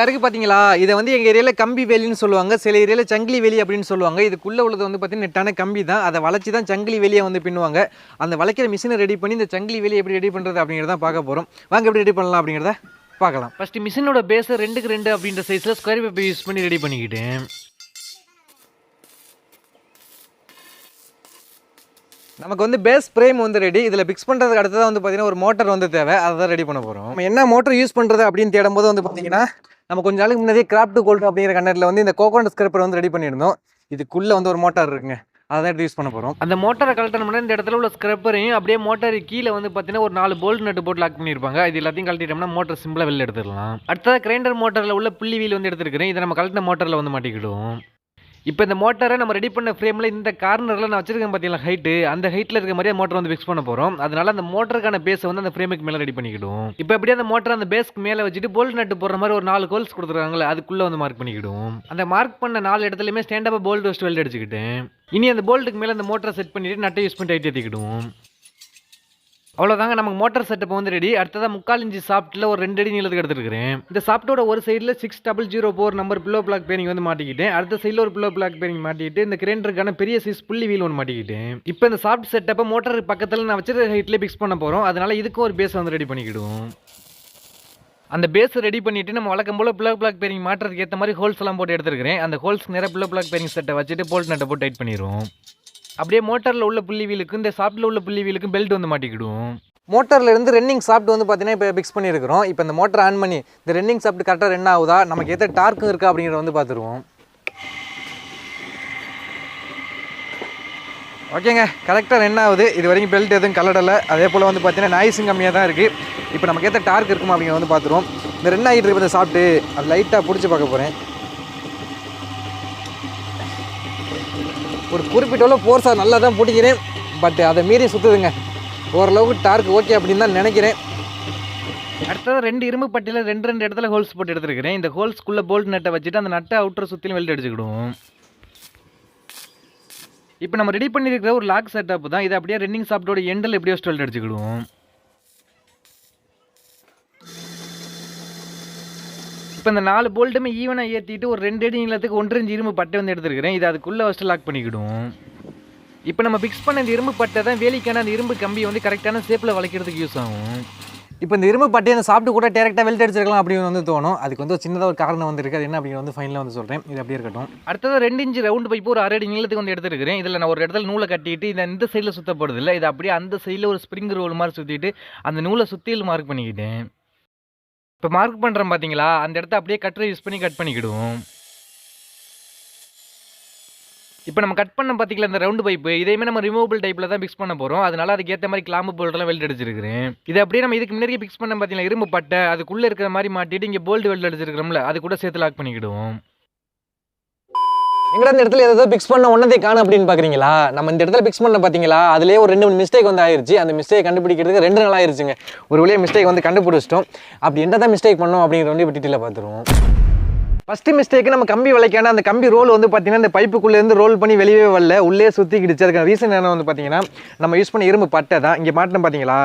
இருக்கு பார்த்தீங்களா இதை வந்து எங்கள் ஏரியாவில் கம்பி வேலின்னு சொல்லுவாங்க. சில ஏரியாவில் சங்கிலி வேலி அப்படின்னு சொல்லுவாங்க. இதுக்குள்ளே உள்ளது வந்து பார்த்தீங்கன்னா நெட்டான கம்பி தான். அதை வளைச்சி தான் சங்கிலி வேலியை வந்து பின்னுவாங்க. அந்த வளைக்கிற மிஷினை ரெடி பண்ணி இந்த சங்கிலி வேலி எப்படி ரெடி பண்ணுறது அப்படிங்கிறத பார்க்க போகிறோம் வாங்க எப்படி ரெடி பண்ணலாம் அப்படிங்கிறத பார்க்கலாம். ஃபஸ்ட்டு மிஷினோட பேஸை ரெண்டுக்கு ரெண்டு அப்படின்ற சைஸில் ஸ்கொயர் பேப்பர் யூஸ் பண்ணி ரெடி பண்ணிக்கிட்டேன். நமக்கு வந்து பேஸ் ஃப்ரேம் வந்து ரெடி இதில் ஃபிக்ஸ் பண்ணுறதுக்கு அடுத்ததாக வந்து பார்த்தீங்கன்னா ஒரு மோட்டர் வந்து தேவை. அதை தான் ரெடி பண்ண போகிறோம் நம்ம என்ன மோட்டர் யூஸ் பண்ணுறது அப்படின்னு தேடும்போது வந்து பார்த்தீங்கன்னா நம்ம கொஞ்ச நாளுக்கு முன்னாடியே கிராஃப்ட் கோல்டு அப்படிங்கிற கண்டத்தில் வந்து இந்த கோகோனட் ஸ்கிரப்பர் வந்து ரெடி பண்ணியிருந்தோம். இதுக்குள்ளே வந்து ஒரு மோட்டார் இருக்குங்க. அதை தான் எடுத்து யூஸ் பண்ண போகிறோம் அந்த மோட்டரை கழட்டினோம்னா இந்த இடத்துல உள்ள ஸ்க்ரப்பரையும் அப்படியே மோட்டார் கீழே வந்து பார்த்தீங்கன்னா ஒரு நாலு போல்ட் நட்டு போட்டு லாக் பண்ணியிருப்பாங்க. இது எல்லாத்தையும் கழட்டிட்டோம்னா மோட்டர் சிம்பிளாக வெளில எடுத்துடலாம். அடுத்ததாக கிரைண்டர் மோட்டரில் உள்ள புள்ளி வீல் வந்து எடுத்துருக்கிறேன். இதை நம்ம கழட்டின மோட்டரில் வந்து மாட்டிக்கிடுவோம். இப்போ இந்த மோட்டரை நம்ம ரெடி பண்ண ஃப்ரேமில் இந்த கார்னரில் நான் வச்சிருக்கேன் பார்த்தீங்களா ஹைட்டு அந்த ஹைட்டில் இருக்க மாதிரியே மோட்டர் வந்து ஃபிக்ஸ் பண்ண போகிறோம் அதனால அந்த மோட்டருக்கான பேஸை வந்து அந்த ஃப்ரேமுக்கு மேலே ரெடி பண்ணிக்கிடும் இப்போ எப்படி அந்த மோட்டர் அந்த பேஸ்க்கு மேலே வச்சுட்டு போல்ட் நட்டு போடுற மாதிரி ஒரு நாலு கோல்ஸ் கொடுத்துருக்காங்களே அதுக்குள்ளே வந்து மார்க் பண்ணிக்கிடும் அந்த மார்க் பண்ண நாலு இடத்துலையுமே ஸ்டாண்டப்பாக போல்ட் வச்சு வெல்ட் அடிச்சுக்கிட்டேன். இனி அந்த போல்ட்டுக்கு மேலே அந்த மோட்டரை செட் பண்ணிவிட்டு நட்டை யூஸ் பண்ணி டைட் ஏற்றிக்கிடுவோம் அவ்வளோதாங்க நமக்கு மோட்டார் செட்டப் வந்து ரெடி அடுத்ததாக முக்கால் இன்ச்சு சாஃப்ட்டில் ஒரு ரெண்டு அடி நீளத்துக்கு எடுத்துருக்கிறேன் இந்த சாஃப்ட்டோட ஒரு சைடில் six double zero four number pillow block bearing வந்து மாட்டிக்கிட்டேன் அடுத்த சைடில் ஒரு பில்லோ பிளாக் பேரிங் மாட்டிக்கிட்டு இந்த கிரைண்டருக்கான பெரிய சைஸ் புள்ளி வீல் ஒன்று மாட்டிக்கிட்டேன் இப்போ இந்த சாஃப்ட் செட்டப்பை மோட்டார் பக்கத்தில் நான் வச்சிருக்க ஹைட்லேயே ஃபிக்ஸ் பண்ண போகிறோம் அதனால இதுக்கும் ஒரு பேஸ் வந்து ரெடி பண்ணிக்கிடுவோம். அந்த பேஸ் ரெடி பண்ணிவிட்டு நம்ம வழக்கம் போல் பிளக் பிளாக் பேரிங் மாட்டுறதுக்கு ஏற்ற மாதிரி ஹோல்ஸ் எல்லாம் போட்டு எடுத்துருக்கிறேன். அந்த ஹோல்ஸ்க்கு நேரம் பிளக் பிளாக் பேரிங் செட்டை வச்சுட்டு போல்ட் நட்டை போட்டு டைட் பண்ணிடுவோம் அப்படியே மோட்டரில் உள்ள புள்ளி வீலுக்கு இந்த சாஃப்ட்டில் உள்ள புள்ளி வீலுக்கும் பெல்ட் வந்து மாட்டிக்கிடுவோம் மோட்டரில் இருந்து ரன்னிங் சாஃப்ட் வந்து பார்த்தீங்கன்னா இப்போ ஃபிக்ஸ் பண்ணியிருக்கிறோம் இப்போ இந்த மோட்டர் ஆன் பண்ணி இந்த ரன்னிங் சாஃப்ட் கரெக்டாக ரன் ஆகுதா? நமக்கு ஏற்ற டார்க்கும் இருக்கா அப்படிங்கிறத வந்து பார்த்துருவோம் ஓகேங்க கரெக்டாக ரன் ஆகுது. இது வரைக்கும் பெல்ட் எதுவும் கலடலை அதே போல் வந்து பார்த்தீங்கன்னா நாய்ஸும் கம்மியாக தான் இருக்குது இப்போ நமக்கு ஏற்ற டார்க் இருக்குமா அப்படிங்கிறத வந்து பார்த்துருவோம் இந்த ரன் ஆகிட்டு இருக்க இந்த சாப்பிட்டு அது லைட்டாக பிடிச்சி பார்க்க போகிறேன் ஒரு குறிப்பிட்ட ஃபோர்ஸாக நல்லா தான் பிடிக்கிறேன். பட் அதை மீறி சுற்றுதுங்க ஓரளவுக்கு டார்க் ஓகே அப்படின்னு தான் நினைக்கிறேன். அடுத்தது ரெண்டு இரும்பு பட்டியில் ரெண்டு ரெண்டு இடத்துல ஹோல்ஸ் போட்டு எடுத்துருக்கிறேன். இந்த ஹோல்ஸ்க்குள்ளே போல்ட் நட்டை வச்சுட்டு அந்த நட்டை அவுட்டர் சுற்றிலும் வெல்ட் அடிச்சுக்கிடுவோம். இப்போ நம்ம ரெடி பண்ணியிருக்கிற ஒரு லாக் செட்டப் தான். இதை அப்படியே ரன்னிங் சாப்பிட்டோட எண்டில் எப்படியோ ஸ்டோல் அடிச்சுக்கிடுவோம். இப்போ இந்த நாலு போல்ட்டுமே ஈவனாக ஏற்றிட்டு ஒரு ரெண்டு அடி நீளத்துக்கு ஒன்றரை இன்ச்சு இரும்பு பட்டை வந்து எடுத்துருக்கிறேன். இதை அதுக்குள்ளே ஃபஸ்ட்டு லாக் பண்ணிக்கிடுவோம். இப்போ நம்ம ஃபிக்ஸ் பண்ண இந்த இரும்பு பட்டை தான் வேலிக்கான அந்த இரும்பு கம்பியை வந்து கரெக்டான ஷேப்பில் வளைக்கிறதுக்கு யூஸ் ஆகும். இப்போ இந்த இரும்பு பட்டையை சாப்பிட்டு கூட டேரெக்டாக வெல்ட் அடிச்சிருக்கலாம் அப்படின்னு வந்து தோணும். அதுக்கு வந்து சின்னதாக ஒரு காரணம் வந்து இருக்குது அது என்ன அப்படிங்கிறது வந்து ஃபைனலாக வந்து சொல்கிறேன் இது அப்படியே இருக்கட்டும். அடுத்தது ரெண்டு இன்ச்சு ரவுண்ட் பைப்பு ஒரு அரை அடி நீளத்துக்கு வந்து எடுத்துருக்கிறேன். இதில் நான் ஒரு இடத்துல நூலை கட்டிட்டு இந்த இந்த சைடில் சுத்தப்படுது இல்லை. இது அப்படியே அந்த சைடில் ஒரு ஸ்ப்ரிங் ரோல் மாதிரி சுற்றிட்டு அந்த நூலை சுற்றியில் மார்க் பண்ணிக்கிட்டேன். இப்போ மார்க் பண்ணுறோம் பார்த்தீங்களா அந்த இடத்த அப்படியே கட்டரை யூஸ் பண்ணி கட் பண்ணிக்கிடுவோம். இப்போ நம்ம கட் பண்ண பார்த்தீங்களா இந்த ரவுண்டு பைப்பு இதையுமே நம்ம ரிமூவபிள் டைப்பில் தான் ஃபிக்ஸ் பண்ண போகிறோம் அதனால அதுக்கு ஏற்ற மாதிரி கிளாம்பு போல்டெல்லாம் வெல்ட் அடிச்சிருக்கிறேன். இது அப்படியே நம்ம இதுக்கு முன்னாடி ஃபிக்ஸ் பண்ண பார்த்தீங்களா இரும்பு பட்டை அதுக்குள்ளே இருக்கிற மாதிரி மாட்டிட்டு இங்கே போல்டு வெல்ட் அடிச்சிருக்கிறோம்ல அது கூட சேர்த்து லாக் பண்ணிக்கிடுவோம். எங்கடா இந்த இடத்துல ஏதோ ஃபிக்ஸ் பண்ண உன்னதே காணும் அப்படின்னு பார்க்குறீங்களா நம்ம இந்த இடத்துல பிக்ஸ் பண்ண பார்த்தீங்களா அதுலேயே ஒரு ரெண்டு மூணு மிஸ்டேக் வந்து ஆயிருச்சு. அந்த மிஸ்டேக் கண்டுபிடிக்கிறதுக்கு ரெண்டு நாள் ஆயிருச்சுங்க. ஒரு வழியாக மிஸ்டேக் வந்து கண்டுபிடிச்சிட்டோம். அப்படி என்ன தான் மிஸ்டேக் பண்ணோம் அப்படிங்கிற வந்து இப்போ டீட்டெயிலாக பார்த்துருவோம். ஃபஸ்ட்டு மிஸ்டேக்கு நம்ம கம்பி விலைக்கான அந்த கம்பி ரோல் வந்து பார்த்தீங்கன்னா இந்த பைப்புக்குள்ளேருந்து ரோல் பண்ணி வெளியே வரல. உள்ளே சுற்றிக்கிடுச்சு அதுக்கு ரீசன் என்ன வந்து பார்த்தீங்கன்னா நம்ம யூஸ் பண்ண இரும்பு பட்டை தான். இங்கே மாட்டினோம் பார்த்தீங்களா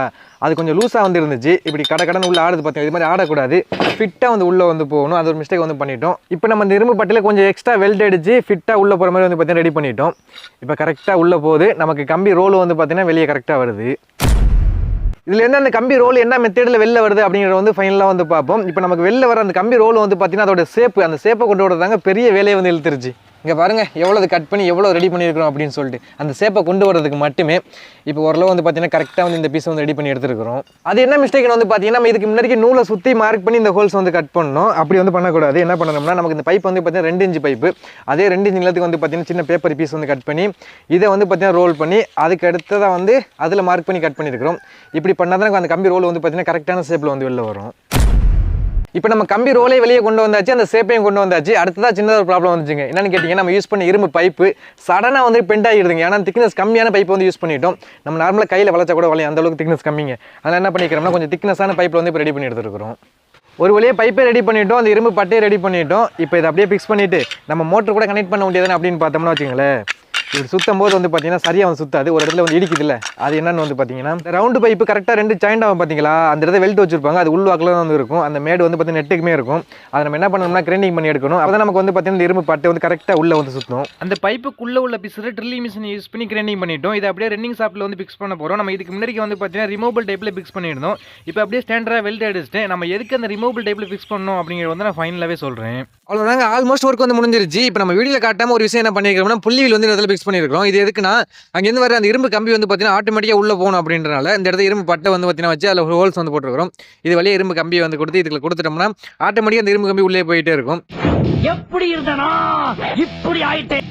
அது கொஞ்சம் லூஸாக வந்து இருந்துச்சு இப்படி கடை கடன் உள்ளே ஆடுது பார்த்தீங்க இது மாதிரி ஆடக்கூடாது. ஃபிட்டாக வந்து உள்ளே வந்து போகணும். அது ஒரு மிஸ்டேக் வந்து பண்ணிட்டோம். இப்போ நம்ம இந்த இரும்பு பட்டையில் கொஞ்சம் எக்ஸ்ட்ரா வெல்ட் அடிச்சு ஃபிட்டாக உள்ளே போகிற மாதிரி வந்து பார்த்தீங்கன்னா ரெடி பண்ணிட்டோம். இப்போ கரெக்டாக உள்ளே போகுது. நமக்கு கம்பி ரோல் வந்து பார்த்தீங்கன்னா வெளியே கரெக்டாக வருது. இதில் என்ன அந்த கம்பி ரோல் என்ன மெத்தேடில் வெளில வருது அப்படிங்கிறத வந்து ஃபைனலாக வந்து பார்ப்போம். இப்போ நமக்கு வெளில வர அந்த கம்பி ரோல் வந்து பார்த்தீங்கன்னா அதோட சேப்பு அந்த சேப்பை கொண்டு வரதாங்க பெரிய வேலையை வந்து இழுத்துருச்சு. இங்கே பாருங்க எவ்வளோ கட் பண்ணி எவ்வளோ ரெடி பண்ணியிருக்கிறோம் அப்படின்னு சொல்லிட்டு. அந்த சேப்பை கொண்டு வரதுக்கு மட்டுமே இப்போ ஓரளவு வந்து பார்த்தீங்கன்னா கரெக்டாக வந்து இந்த பீஸை வந்து ரெடி பண்ணி எடுத்துருக்கிறோம். அது என்ன மிஸ்டேக்னு வந்து பார்த்தீங்கன்னா நம்ம இதுக்கு முன்னாடி நூலை சுற்றி மார்க் பண்ணி இந்த ஹோல்ஸ் வந்து கட் பண்ணணும். அப்படி வந்து பண்ணக்கூடாது. என்ன பண்ணணும்னா நமக்கு இந்த பைப் வந்து பார்த்தீங்கன்னா ரெண்டு இன்ச்சு பைப்பு அதே ரெண்டு இன்ச்சு நிலத்துக்கு வந்து பார்த்தீங்கன்னா சின்ன பேப்பர் பீஸ் வந்து கட் பண்ணி இதை வந்து பார்த்தீங்கன்னா ரோல் பண்ணி அதுக்கு அடுத்ததாக வந்து அதில் மார்க் பண்ணி கட் பண்ணியிருக்கிறோம். இப்படி பண்ணால் தான் அந்த கம்பி ரோல் வந்து பார்த்தீங்கன்னா கரெக்டான ஷேப்பில் வந்து வெளில வரும். இப்போ நம்ம கம்பி ரோலே வெளியே கொண்டு வந்தாச்சு அந்த சேப்பையும் கொண்டு வந்தாச்சு. அடுத்ததாக சின்னதாக ஒரு ப்ராப்ளம் வந்துச்சுங்க. என்னன்னு கேட்டிங்கன்னா நம்ம யூஸ் பண்ண இரும்பு பைப்பு சடனாக வந்து பெண்ட் ஆகிடுதுங்க. ஏன்னா திக்னஸ் கம்மியான பைப் வந்து யூஸ் பண்ணிட்டோம். நம்ம நார்மலாக கையில் வளைச்சா கூட வளையும். அந்த அளவுக்கு திக்னஸ் கம்மிங்க. அதனால் என்ன பண்ணிக்கிறோம்னா கொஞ்சம் திக்னஸான பைப்பில் வந்து இப்போ ரெடி பண்ணி எடுத்துருக்கிறோம். ஒரு வழியே பைப்பை ரெடி பண்ணிட்டோம். அந்த இரும்பு பட்டையை ரெடி பண்ணிட்டோம். இப்போ இதை அப்படியே ஃபிக்ஸ் பண்ணிவிட்டு நம்ம மோட்டர் கூட கனெக்ட் பண்ண முடியாதுன்னு அப்படின்னு பார்த்தோம்னா வச்சுங்களேன் இப்படி சுத்தும் போது வந்து பார்த்தீங்கன்னா சரியாக வந்து சுத்தாது. ஒரு இடத்துல வந்து இடிக்குதுல்ல. அது என்னன்னு வந்து பார்த்தீங்கன்னா ரவுண்டு பைப்பு கரெக்டாக ரெண்டு ஜாயிண்ட் ஆகும் பார்த்தீங்களா அந்த இடத்துல வெல்ட் வச்சிருப்பாங்க. அது உள்வாக்கில் தான் வந்து இருக்கும். அந்த மேடு வந்து பார்த்தீங்கன்னா நெட்டுக்குமே இருக்கும். அதை நம்ம என்ன பண்ணணும்னா கிரைண்டிங் பண்ணி எடுக்கணும். அப்போ நமக்கு வந்து பார்த்தீங்கன்னா இந்த இரும்பு பட்டை வந்து கரெக்டாக உள்ளே வந்து சுற்றணும் அந்த பைப்புக்குள்ளே உள்ள பீஸில் ட்ரில்லிங் மிஷின் யூஸ் பண்ணி கிரைண்டிங் பண்ணிட்டோம். இதை அப்படியே ரன்னிங் ஷாப்பில் வந்து ஃபிக்ஸ் பண்ண போகிறோம் நம்ம இதுக்கு முன்னாடி வந்து பார்த்தீங்கன்னா ரிமூவல் டைப்பில் ஃபிக்ஸ் பண்ணியிருந்தோம். இப்போ அப்படியே ஸ்டாண்டர்டாக வெல்ட் அடிச்சிட்டேன் நம்ம எதுக்கு அந்த ரிமூவல் டைப்பில் ஃபிக்ஸ் பண்ணணும் அப்படிங்கிறது வந்து நான் ஃபைனலாகவே சொல்கிறேன் அவ்வளோதாங்க ஆல்மோஸ்ட் ஒர்க் வந்து முடிஞ்சிருச்சு. இப்போ நம்ம வீடியோவில் காட்டாமல் ஒரு விஷயம் என்ன பண்ணியிருக்கோம்னா புள்ளிவில் வந்து இடத்துல ஃபிக்ஸ் பண்ணியிருக்கோம் இது எதுக்குன்னா அங்கேருந்து வர அந்த இரும்பு கம்பி வந்து பார்த்தீங்கன்னா ஆட்டோமேட்டிக்காக உள்ளே போகணும் அப்படின்றனால இந்த இடத்துல இரும்பு பட்டை வந்து பார்த்தீங்கன்னா வச்சு அதில் ஹோல்ஸ் வந்து போட்டுருக்கோம் இது வழியே இரும்பு கம்பி வந்து கொடுத்து இதுக்கு கொடுத்துட்டோம்னா ஆட்டோமேட்டிக்காக அந்த இரும்பு கம்பி உள்ளே போயிட்டே இருக்கும். எப்படி இருந்தனா? இப்படி ஆயிட்டேன்.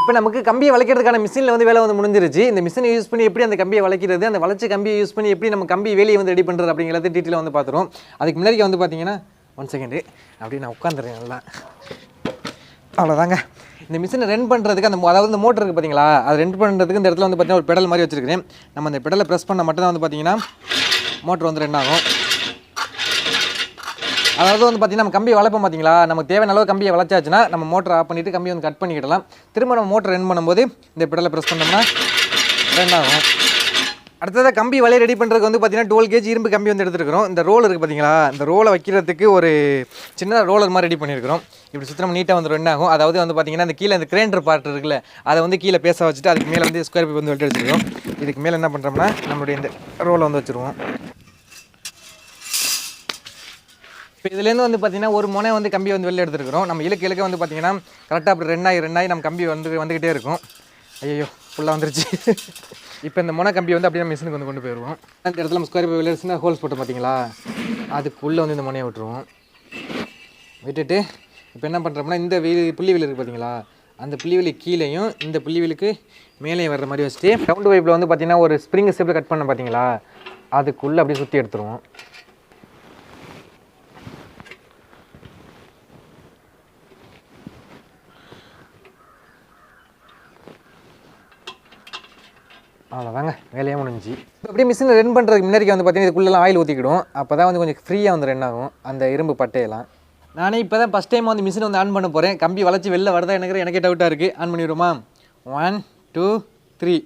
இப்போ நமக்கு கம்பியை வளைக்கிறதுக்கான மிஷினில் வந்து வேலை வந்து முடிஞ்சிருச்சு. இந்த மிஷினை யூஸ் பண்ணி எப்படி அந்த கம்பியை வளைக்கிறது அந்த வளைச்ச கம்பியை யூஸ் பண்ணி எப்படி நம்ம கம்பி வேலையை வந்து ரெடி பண்ணுறது அப்படிங்கிறத டீட்டெயிலாக வந்து பார்த்துருவோம் அதுக்கு முன்னாடி வந்து பார்த்தீங்கன்னா ஒன் செகண்டு அப்படி நான் உட்காந்துறேன் நல்லா. அவ்வளோதாங்க இந்த மிஷினை ரன் பண்ணுறதுக்கு அந்த அதாவது இந்த மோட்டர் இருக்குது பார்த்தீங்களா அது ரென் பண்ணுறதுக்கு இந்த இடத்துல வந்து பார்த்தீங்கன்னா ஒரு பெடல் மாதிரி வச்சிருக்கேன் நம்ம அந்த பெடலை ப்ரெஸ் பண்ண மட்டும்தான் வந்து பார்த்தீங்கன்னா மோட்டர் வந்து ரன் ஆகும். அதாவது வந்து பார்த்தீங்கன்னா நம்ம கம்பி வளர்ப்போம் பார்த்தீங்களா நமக்கு தேவையான அளவு கம்பியை வளர்ச்சாச்சுன்னா நம்ம மோட்டர் ஆஃப் பண்ணிவிட்டு கம்பியை வந்து கட் பண்ணிக்கிடலாம். திரும்ப நம்ம மோட்டர் ரன் பண்ணும்போது இந்த பெடலை ப்ரெஸ் பண்ணோம்னா ரெண்டாகும் அடுத்ததாக கம்பி வலையை ரெடி பண்ணுறதுக்கு வந்து பார்த்தீங்கன்னா டுவெல் கேஜி இரும்பு கம்பி வந்து எடுத்துருக்கிறோம். இந்த ரோல் இருக்குது பார்த்தீங்களா இந்த ரோலை வைக்கிறதுக்கு ஒரு சின்ன ரோலர் மாதிரி ரெடி பண்ணியிருக்கிறோம். இப்படி சுத்தம் நீட்டாக வந்து ரெண்டு ஆகும். அதாவது வந்து பார்த்தீங்கன்னா அந்த கீழே இந்த கிரைண்டர் பார்ட் இருக்குல்ல அதை வந்து கீழே பேச வச்சுட்டு அதுக்கு மேலே வந்து ஸ்கொயர் பீப் வந்து வெட்டி வச்சுருக்கோம் இதுக்கு மேலே என்ன பண்ணுறோம்னா நம்மளுடைய இந்த ரோலை வந்து வச்சுருவோம். இப்போ இதுலேருந்து வந்து பார்த்தீங்கன்னா ஒரு முனை வந்து கம்பி வந்து வெளில எடுத்துருக்கிறோம். நம்ம இலக்கு இலக்க வந்து பார்த்தீங்கன்னா கரெக்டாக அப்படி ரெண்டாயி ரெண்டாயி நம்ம கம்பி வந்து வந்துக்கிட்டே இருக்கும். ஐயோ ஃபுல்லாக வந்துருச்சு. இப்போ இந்த முனை கம்பி வந்து அப்படியே நம்ம மிஷினுக்கு வந்து கொண்டு போயிடுவோம். அந்த இடத்துல நம்ம ஸ்கொயர் வெளில சின்ன ஹோல்ஸ் போட்டோம் பார்த்தீங்களா அதுக்குள்ளே வந்து இந்த முனையை விட்டுருவோம். விட்டுட்டு இப்போ என்ன பண்ணுறோம்னா இந்த வீ புள்ளிவில் இருக்குது பார்த்தீங்களா அந்த புள்ளிவெளி கீழேயும் இந்த புள்ளிவெளிக்கு மேலேயும் வர்ற மாதிரி வச்சுட்டு ரவுண்டு வைப்பில் வந்து பார்த்தீங்கன்னா ஒரு ஸ்ப்ரிங் ஸ்டெப்பில் கட் பண்ண பார்த்தீங்களா அதுக்குள்ளே அப்படியே சுற்றி எடுத்துருவோம். அவ்வளோதாங்க வேலையே முடிஞ்சு. இப்போ அப்படியே மிஷினை ரன் பண்ணுறதுக்கு முன்னாடி வந்து பார்த்தீங்கன்னா இதுக்குள்ளெல்லாம் ஆயில் ஊற்றிக்கிடும் அப்போ தான் வந்து கொஞ்சம் ஃப்ரீயாக வந்து ரன் ஆகும். அந்த இரும்பு பட்டையெல்லாம். நானே இப்போ தான் ஃபஸ்ட் டைம் வந்து மிஷினை வந்து ஆன் பண்ண போகிறேன் கம்பி வளைச்சி வெளில வரதா எனக்கு எனக்கே டவுட்டாக இருக்குது ஆன் பண்ணிவிடுமா ஒன் டூ த்ரீ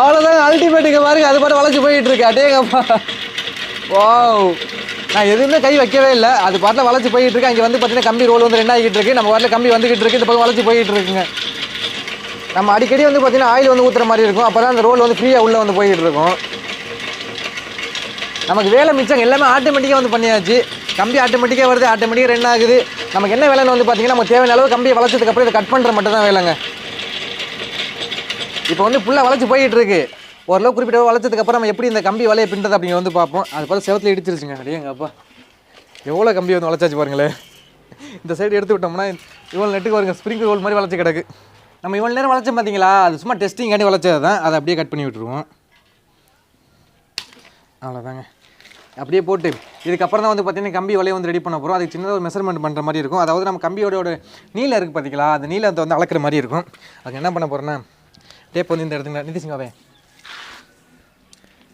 அவ்வளோதான் அல்டிமேட்டுக்கு பாருங்க அது பாட்டு வளைச்சி போயிட்டு இருக்கு அடேங்கப்பா. வா நான் எதுவுமே கை வைக்கவே இல்லை. அது பாட்டில் வளைச்சி போயிட்டு இருக்கு அங்கே வந்து பார்த்தீங்கன்னா கம்பி ரோல் வந்து ரெண்டாகிட்டு இருக்கு. நம்ம வாட்டில் கம்பி வந்துகிட்டு இருக்கு. இந்த பக்கம் வளைச்சி போயிட்டு இருக்குங்க நம்ம அடிக்கடி வந்து பார்த்திங்கன்னா ஆயில் வந்து ஊற்றுற மாதிரி இருக்கும். அப்போ தான் அந்த ரோல் வந்து ஃப்ரீயாக உள்ளே வந்து போயிட்டு இருக்கும். நமக்கு வேலை மிச்சம் எல்லாமே ஆட்டோமேட்டிக்காக வந்து பண்ணியாச்சு. கம்பி ஆட்டோமேட்டிக்காக வருது ஆட்டோமேட்டிக்காக ரன் ஆகுது. நமக்கு என்ன வேலைன்னு வந்து பார்த்தீங்கன்னா நமக்கு தேவையான அளவு கம்பியை வளர்ச்சதுக்கப்புறம் இதை கட் பண்ணுற மட்டும் தான் வேலைங்க. இப்போ வந்து ஃபுல்லாக வளைச்சி போய்கிட்டு இருக்கு. ஓரளவு குறிப்பிட்ட வளச்சதுக்கப்புறம் நம்ம எப்படி இந்த கம்பி வலையை பின்றது அப்படிங்க வந்து பார்ப்போம். அது பார்த்து செவத்தில் இடிச்சிருச்சுங்க. அடே எங்கள் அப்பா எவ்வளோ கம்பி வந்து வளைச்சாச்சு பாருங்களேன். இந்த சைடு எடுத்து விட்டோம்னா இவ்வளோ நெட்டுக்கு வருங்க ஸ்ப்ரிங் ரோல் மாதிரி வளர்ச்சி கிடக்கு. நம்ம இவ்வளோ நேரம் வளைச்சோம் பார்த்தீங்களா அது சும்மா டெஸ்டிங்காண்டி வளைச்சது தான் அதை அப்படியே கட் பண்ணி விட்டுருவோம். அவ்வளோதாங்க அப்படியே போட்டு இதுக்கப்புறம் தான் வந்து பார்த்தீங்கன்னா கம்பி வலையை வந்து ரெடி பண்ண போகிறோம் அதுக்கு சின்னதாக ஒரு மெஷர்மெண்ட் பண்ணுற மாதிரி இருக்கும். அதாவது நம்ம கம்பியோட நீளம் இருக்குது பார்த்தீங்களா அந்த நீளத்தை வந்து அளக்குற மாதிரி இருக்கும். அதுக்கு என்ன பண்ண போகிறேன்னா டேப் வந்து இந்த இடத்துல நிதிசிங்காவே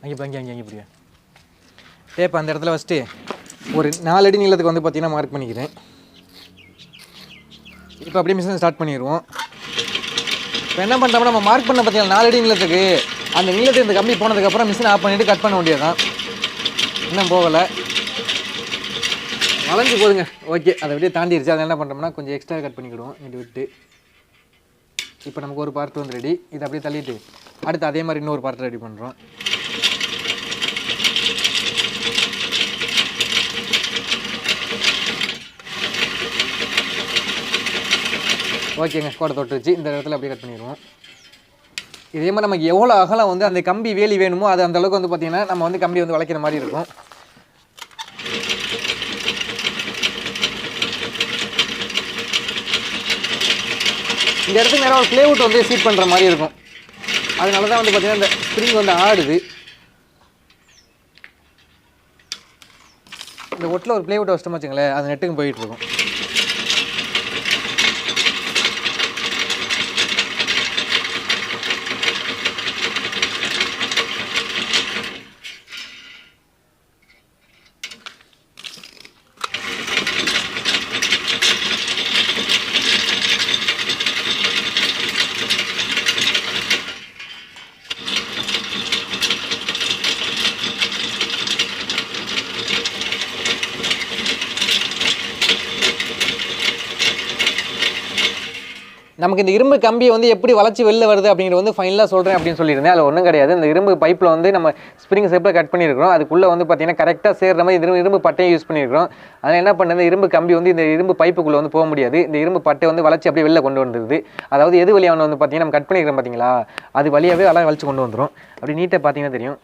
அங்கே இப்போ அங்கே அங்கே அங்கே இப்படியா டேப் அந்த இடத்துல வச்சுட்டு ஒரு நாலு அடி நீளத்துக்கு வந்து பார்த்திங்கன்னா மார்க் பண்ணிக்கிறேன். இப்போ அப்படியே மிஷின் ஸ்டார்ட் பண்ணிடுவோம். என்ன பண்ணுறோம்னா நம்ம மார்க் பண்ண பார்த்தீங்கன்னா நாலு அடி நீளத்துக்கு அந்த நீளத்தை இந்த கம்பி போனதுக்கப்புறம் மிஷின் ஆஃப் பண்ணிவிட்டு கட் பண்ண வேண்டியதுதான். இன்னும் போகலை. வளைஞ்சு போதுங்க. ஓகே அதை அப்படியே தாண்டிடுச்சு அதை என்ன பண்ணுறோம்னா கொஞ்சம் எக்ஸ்ட்ரா கட் பண்ணிக்கிடுவோம். இது விட்டு. இப்போ நமக்கு ஒரு பார்ட் வந்து ரெடி இதை அப்படியே தள்ளிட்டு அடுத்து அதே மாதிரி இன்னொரு பார்ட் ரெடி பண்ணுறோம் ஓகேங்க கோடை தொட்டுருச்சு. இந்த இடத்துல அப்படியே கட் பண்ணிடுவோம். இதே மாதிரி நமக்கு எவ்வளோ அகலம் வந்து அந்த கம்பி வேலி வேணுமோ அது அந்த அளவுக்கு வந்து பார்த்திங்கன்னா நம்ம வந்து கம்பி வந்து வளைக்கிற மாதிரி இருக்கும். இந்த இடத்துக்கு நேரம் ஒரு ப்ளேவுட் வந்து சீட் பண்ணுற மாதிரி இருக்கும். அதனால தான் வந்து பார்த்திங்கன்னா இந்த ஸ்ப்ரிங் வந்து ஆடுது. இந்த ஒட்டில் ஒரு ப்ளேவுட் வச்சிட்டோம் வச்சுங்களேன் அது நெட்டுக்கும் போயிட்டு நமக்கு இந்த இரும்பு கம்பியை வந்து எப்படி வளர்ச்சி வெளில வருது அப்படிங்கிறது வந்து ஃபைனலாக சொல்கிறேன் அப்படின்னு சொல்லியிருந்தேன். அதில் ஒன்றும் கிடையாது. இந்த இரும்பு பைப்பில் வந்து நம்ம ஸ்ப்ரிங் ஷேப்பில் கட் பண்ணியிருக்கிறோம். அதுக்குள்ளே வந்து பார்த்தீங்கன்னா கரெக்டாக சேர்ற மாதிரி இரும்பு இரும்பு பட்டையை யூஸ் பண்ணியிருக்கிறோம். அதனால் என்ன பண்ணுறது இரும்பு கம்பி வந்து இந்த இரும்பு பைப்புக்குள்ளே வந்து போக முடியாது. இந்த இரும்பு பட்டை வந்து வளர்ச்சி அப்படியே வெளில கொண்டு வந்துருது. அதாவது எது வழியாக வந்து பார்த்தீங்கன்னா நம்ம கட் பண்ணியிருக்கிறோம் பார்த்தீங்களா அது வழியாகவே அழகாக வளர்ச்சி கொண்டு வந்துடும் அப்படி நீட்டாக பார்த்தீங்கன்னா தெரியும்.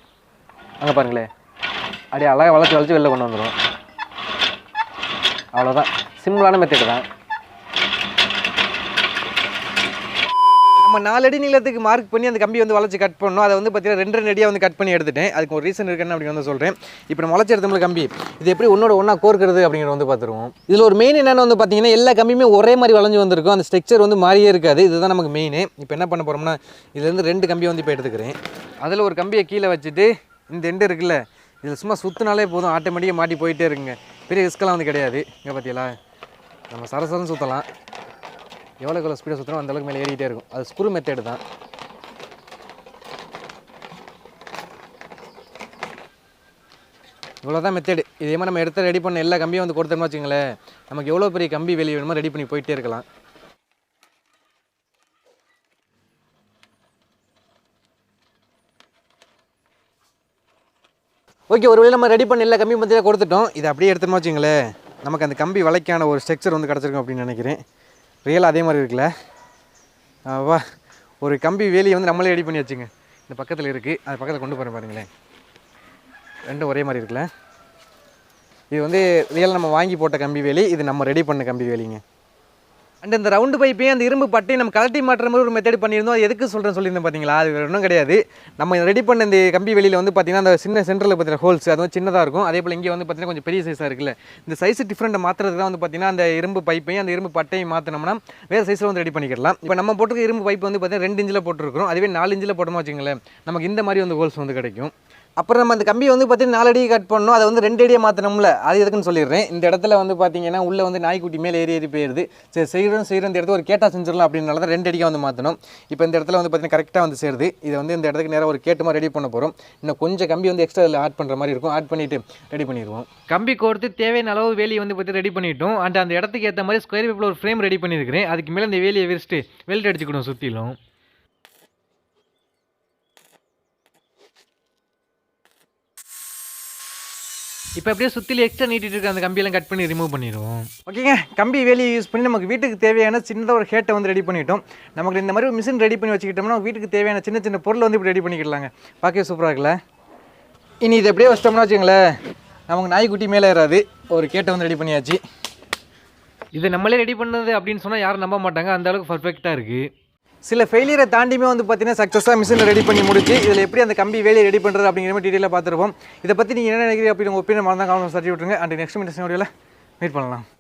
அங்கே பாருங்களேன். அப்படியே அழகாக வளர்ச்சி வளர்ச்சி வெளில கொண்டு வந்துடும் அவ்வளோதான் சிம்பிளான மெத்தட் தான். நம்ம நாலடி நீளத்துக்கு மார்க் பண்ணி அந்த கம்பி வந்து வளைச்சி கட் பண்ணணும். அதை வந்து பார்த்தீங்கன்னா ரெண்டு ரெண்டு அடியாக வந்து கட் பண்ணி எடுத்துட்டேன். அதுக்கு ஒரு ரீசன் இருக்குன்னு அப்படின்னு வந்து சொல்கிறேன் இப்போ நம்ம வளைச்சி எடுத்தோம்ல கம்பி இது எப்படி ஒன்னோட ஒன்றா கோர்க்கிறது அப்படிங்கிறத வந்து பார்த்துருவோம் இதில் ஒரு மெயின் என்னென்னு வந்து பார்த்தீங்கன்னா எல்லா கம்பியுமே ஒரே மாதிரி வளைஞ்சு வந்திருக்கும். அந்த ஸ்ட்ரக்சர் வந்து மாறியே இருக்காது. இதுதான் நமக்கு மெயின் இப்போ என்ன பண்ண போகிறோம்னா இதுலேருந்து ரெண்டு கம்பியை வந்து இப்போ எடுத்துக்கிறேன். அதில் ஒரு கம்பியை கீழே வச்சுட்டு இந்த எண்டு இருக்குல்ல இதில் சும்மா சுற்றினாலே போதும். ஆட்டோமேட்டிக்காக மாட்டி போயிட்டே இருக்குங்க. பெரிய ரிஸ்க்கெல்லாம் வந்து கிடையாது. இங்கே பார்த்தீங்களா நம்ம சரசரம் சுற்றலாம் எவ்வளோக்கு எவ்வளோ ஸ்பீடாக சுற்றுறோம் அந்தளவுக்கு மேலே ஏறிக்கிட்டே இருக்கும். அது ஸ்க்ரூ மெத்தேடு தான். இவ்வளோ தான் மெத்தேடு இதே மாதிரி நம்ம எடுத்து ரெடி பண்ண எல்லா கம்பியும் வந்து கொடுத்தோம்னு வச்சுங்களேன் நமக்கு எவ்வளோ பெரிய கம்பி வெளியே வேணுமோ ரெடி பண்ணி போயிட்டே இருக்கலாம். ஓகே ஒரு வேளை நம்ம ரெடி பண்ண எல்லா கம்பி மத்தியில் கொடுத்துட்டோம். இதை அப்படியே எடுத்தோம்னு வச்சுங்களேன் நமக்கு அந்த கம்பி வளைக்கான ஒரு ஸ்ட்ரக்சர் வந்து கிடச்சிருக்கும் அப்படின்னு நினைக்கிறேன். ரியலாக அதே மாதிரி இருக்குல்ல? வா. ஒரு கம்பி வேலியை வந்து நம்மளே ரெடி பண்ணி வச்சுங்க. இந்த பக்கத்தில் இருக்குது அது பக்கத்தில் கொண்டு போகிறேன் பாருங்களேன். ரெண்டும் ஒரே மாதிரி இருக்குல்ல? இது வந்து ரியல் நம்ம வாங்கி போட்ட கம்பி வேலி இது நம்ம ரெடி பண்ண கம்பி வேலிங்க. அண்ட் இந்த ரவுண்டு பைப்பையும் அந்த இரும்பு பட்டையும் நம்ம கலட்டி மாட்டுற மாதிரி ஒரு மெத்தட் பண்ணியிருந்தோம். அது எதுக்கு சொல்கிறேன் சொல்லியிருந்தேன் பார்த்தீங்களா அது ஒன்றும் கிடையாது. நம்ம ரெடி பண்ண இந்த கம்பி வெளியில் வந்து பார்த்தீங்கன்னா அந்த சின்ன சென்டரில் பார்த்தீங்கன்னா ஹோல்ஸ் அது வந்து சின்னதாக இருக்கும். அதே போல் இங்கே வந்து பார்த்தீங்கன்னா கொஞ்சம் பெரிய சைஸாக இருக்குல்ல. இந்த சைஸ் டிஃப்ரெண்ட்டை மாற்றுறது தான் வந்து பார்த்தீங்கன்னா அந்த இரும்பு பைப்பையும் அந்த இரும்பு பட்டையும் மாற்றினோம்னா வேறு சைஸில் வந்து ரெடி பண்ணிக்கலாம். இப்போ நம்ம போட்டிருக்க இரும்பு பைப் வந்து பார்த்தீங்கன்னா ரெண்டு இன்ச்சில் போட்டிருக்கிறோம். அதுவே நாலு இன்ச்சில் போட்டோம்னு வச்சுங்களேன் நமக்கு இந்த மாதிரி வந்து ஹோல்ஸ் வந்து கிடைக்கும். அப்புறம் நம்ம அந்த கம்பியை வந்து பார்த்தீங்கன்னா நாலு கட் பண்ணோம் அதை வந்து ரெண்டு அடியை மாற்றணும்ல அது எதுக்குன்னு சொல்லிடுறேன். இந்த இடத்துல வந்து பார்த்தீங்கன்னா உள்ளே வந்து நாய்க்குட்டி மேலே ஏறி ஏறி போயிடுது. சரி செய்கிறோம் செய்கிற இந்த இடத்துல ஒரு கேட்டா செஞ்சிடலாம் அப்படின்னால தான் ரெண்டு அடியாக வந்து மாற்றணும் இப்போ இந்த இடத்துல வந்து பார்த்தீங்கன்னா கரெக்டாக வந்து சேருது. இதை வந்து இந்த இடத்துக்கு நேராக ஒரு கேட்டுமா ரெடி பண்ண போகிறோம் இன்னும் கொஞ்சம் கம்பி வந்து எக்ஸ்ட்ரா இதில் ஆட் பண்ணுற மாதிரி இருக்கும். ஆட் பண்ணிவிட்டு ரெடி பண்ணிடுவோம். கம்பி கோர்த்து தேவையான அளவு வேலியை வந்து பார்த்து ரெடி பண்ணிட்டோம். அண்ட் அந்த இடத்துக்கு ஏற்ற மாதிரி ஸ்கொயர் பீப்பில் ஒரு ஃப்ரேம் ரெடி பண்ணியிருக்கிறேன். அதுக்கு மேலே இந்த வேலியை விரிச்சிட்டு வெல்ட் அடிச்சுக்கணும் சுற்றிலும் இப்போ அப்படியே சுற்றில எக்ஸ்ட்ரா நீட்டிட்டு இருக்க அந்த கம்பியெல்லாம் கட் பண்ணி ரிமூவ் பண்ணிடுவோம். ஓகேங்க கம்பி வேலியை யூஸ் பண்ணி நமக்கு வீட்டுக்கு தேவையான சின்னதாக ஒரு ஹேட்டை வந்து ரெடி பண்ணிட்டோம். நமக்கு இந்த மாதிரி ஒரு மிஷின் ரெடி பண்ணி வச்சுக்கிட்டோம்னா வீட்டுக்கு தேவையான சின்ன சின்ன பொருள் வந்து இப்படி ரெடி பண்ணிக்கிடலாங்க பார்க்கவே சூப்பராக இருக்குல்ல? இனி இதை அப்படியே வச்சிட்டோம்னா வச்சுங்களேன் நமக்கு நாய்க்குட்டி மேலே ஏறாது. ஒரு கேட்டை வந்து ரெடி பண்ணியாச்சு. இதை நம்மளே ரெடி பண்ணது அப்படின்னு சொன்னால் யாரும் நம்ப மாட்டாங்க. அந்த அளவுக்கு பர்ஃபெக்டாக இருக்குது சில ஃபெயிலியரை தாண்டியுமே வந்து பார்த்தீங்கன்னா சக்ஸஸாக மிஷினில் ரெடி பண்ணி முடிச்சு இதில் எப்படி அந்த கம்பி வேலையை ரெடி பண்ணுறது அப்படிங்கிற மாதிரி டீட்டெயிலாக பார்த்துருப்போம். இதை பற்றி நீங்கள் என்ன நினைக்கிறீங்க அப்படின்னு ஒப்பீனியன் மறந்தால் கவனம் சர்ட்டி விட்டுருங்க. அண்ட் நெக்ஸ்ட் மினிட்ஸ் வீடியோவில் மீட் பண்ணலாம்.